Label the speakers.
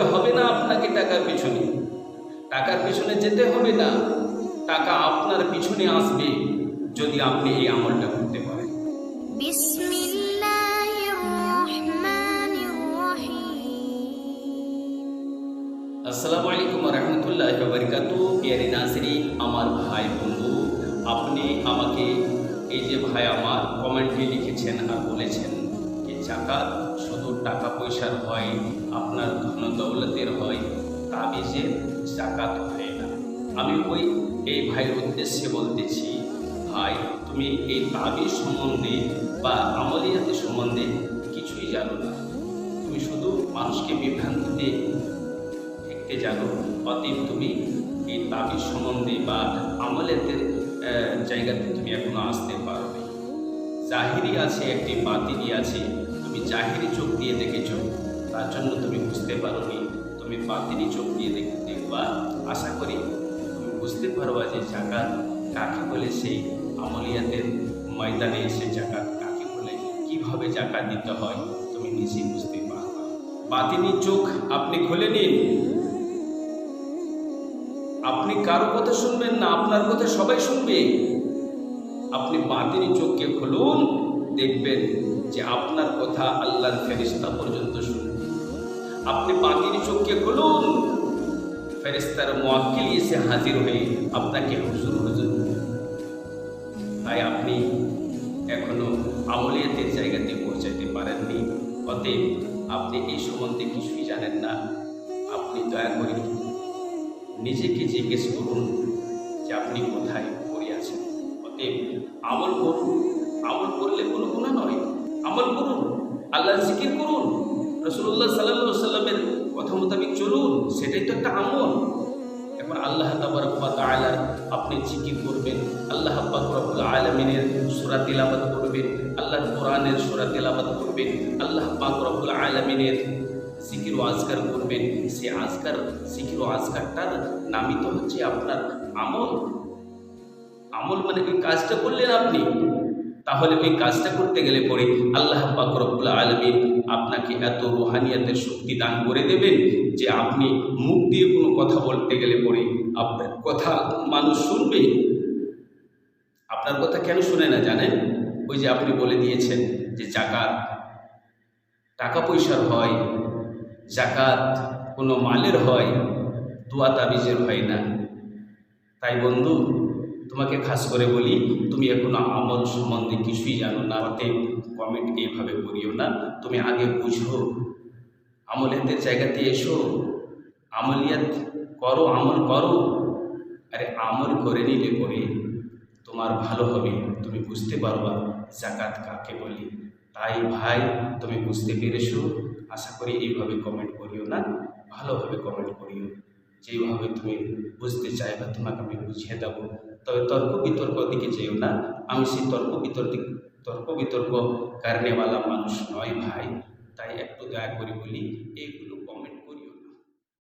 Speaker 1: ঘুরতে হবে না আপনাকে টাকার পিছনে। টাকার পিছনে যেতে হবে না টাকা আপনার পিছনে আসবে যদি আপনি এই আমলটা করতে পারেন। আসসালামু আলাইকুম রহমতুল্লাহ বারিকাতু পিয়ারি নাসিরি আমার ভাই বন্ধু আপনি আমাকে এই যে ভাই আমার কমেন্টে লিখেছেন আর বলেছেন যে জাকাত টাকা পয়সার হয়, আপনার ধন দৌলতের হয় তাবিজের জাকাত হয় না। আমি ওই, এই ভাইয়ের উদ্দেশ্যে বলতেছি, ভাই, তুমি এই তাবিজ সম্বন্ধে বা আমলিয়াতের সম্বন্ধে কিছুই জানো না। তুমি শুধু মানুষকে বিভ্রান্তিতে দেখতে জানো, অতএব তুমি এই তাবিজ সম্বন্ধে বা আমলেতের জায়গাতে তুমি এখনও আসতে পারবে জাহিরি আছে, একটি বাতিলি আছে জাহিরি চোখ দিয়ে দেখেছ, তার জন্য তুমি বুঝতে পারোনি, তুমি বাতিনি চোখ দিয়ে দেখ, দেখবা। আশা করি তুমি বুঝতে পারবা যে জাকাত কাকে বলে সেই আমলিয়াতের ময়দানে এসে জাকাত কাকে বলে, কীভাবে জাকাত দিতে হয়, তুমি নিজেই বুঝতে পারবা। বাতিনি চোখ আপনি খুলে নিন। আপনি কারও কথা শুনবেন না, আপনার কথা সবাই শুনবে। আপনি বাতিনি চোখকে খুলুন, দেখবেন যে আপনার কথা আল্লাহর ফেরিস্তা পর্যন্ত শুনবে। আপনি বাতিনি চোখকে খুলুন। ফেরিস্তার মোয়াক্কিল এসে হাজির হয়ে আপনাকে হুজুর হুজুর তাই আপনি এখনও আমলিয়াতের জায়গাতে পৌঁছাতে পারেননি। অতএব আপনি এই সম্বন্ধে কিছুই জানেন না। আপনি দয়া করে নিজেকে জিজ্ঞেস করুন যে আপনি কোথায় পড়ে আছেন। অতএব আমল করুন। আমল করলে কোনো গুণা নয়। আমল করুন আল্লাহ জিকির করুন রসুল্লাহ সাল্লাহ সাল্লামের কথা মোতাবিক চলুন, সেটাই তো একটা আমল। এখন আল্লাহ তালার আপনি জিকির করবেন, আল্লাহ পাকুরাবুল আলমিনের সুরা তিলাবাত করবেন আল্লাহ কোরআনের সুরা তিলাবাত করবেন, আল্লাহ পাকুরাবুল আলমিনের জিকির ও আজকার করবেন। সে আজকার, জিকির ও আজকারটার নামই তো হচ্ছে আপনার আমল। আমল মানে ওই কাজটা করলেন আপনি? তাহলে ওই কাজটা করতে গেলে পরে আল্লাহ পাক রব্বুল আলমিন আপনাকে এত রুহানিয়াতের শক্তি দান করে দেবেন যে আপনি মুখ দিয়ে কোনো কথা বলতে গেলে পরে আপনার কথা মানুষ শুনবে। আপনার কথা কেন শুনে না জানেন? ওই যে আপনি বলে দিয়েছেন যে জাকাত, টাকা পয়সার হয়, জাকাত কোনো মালের হয়, দোয়া তাবিজের হয় না। তাই বন্ধু তোমাকে খাস করে বলি, তুমি এখনও আমল সম্বন্ধে কিছুই জানো না, অতএব কমেন্ট এইভাবে করিও না। তুমি আগে বুঝো আমলিয়াতের জায়গাতে এসো, আমলিয়াত করো, আমল করো। আরে আমল করে নিলে পরে তোমার ভালো হবে। তুমি বুঝতে পারবা জাকাত কাকে বলি। তাই ভাই, তুমি বুঝতে পেরেছ। আশা করি এইভাবে কমেন্ট করিও না। ভালোভাবে কমেন্ট করিও। যেইভাবে তুমি বুঝতে চাইবা, তোমাকে আমি বুঝিয়ে দেব। তবে তর্ক বিতর্ক দিকে যেও না। আমি সেই তর্ক বিতর্ক তর্ক বিতর্ক কারণেওয়ালা মানুষ নয় ভাই। তাই একটু দয়া করি বলি এইগুলো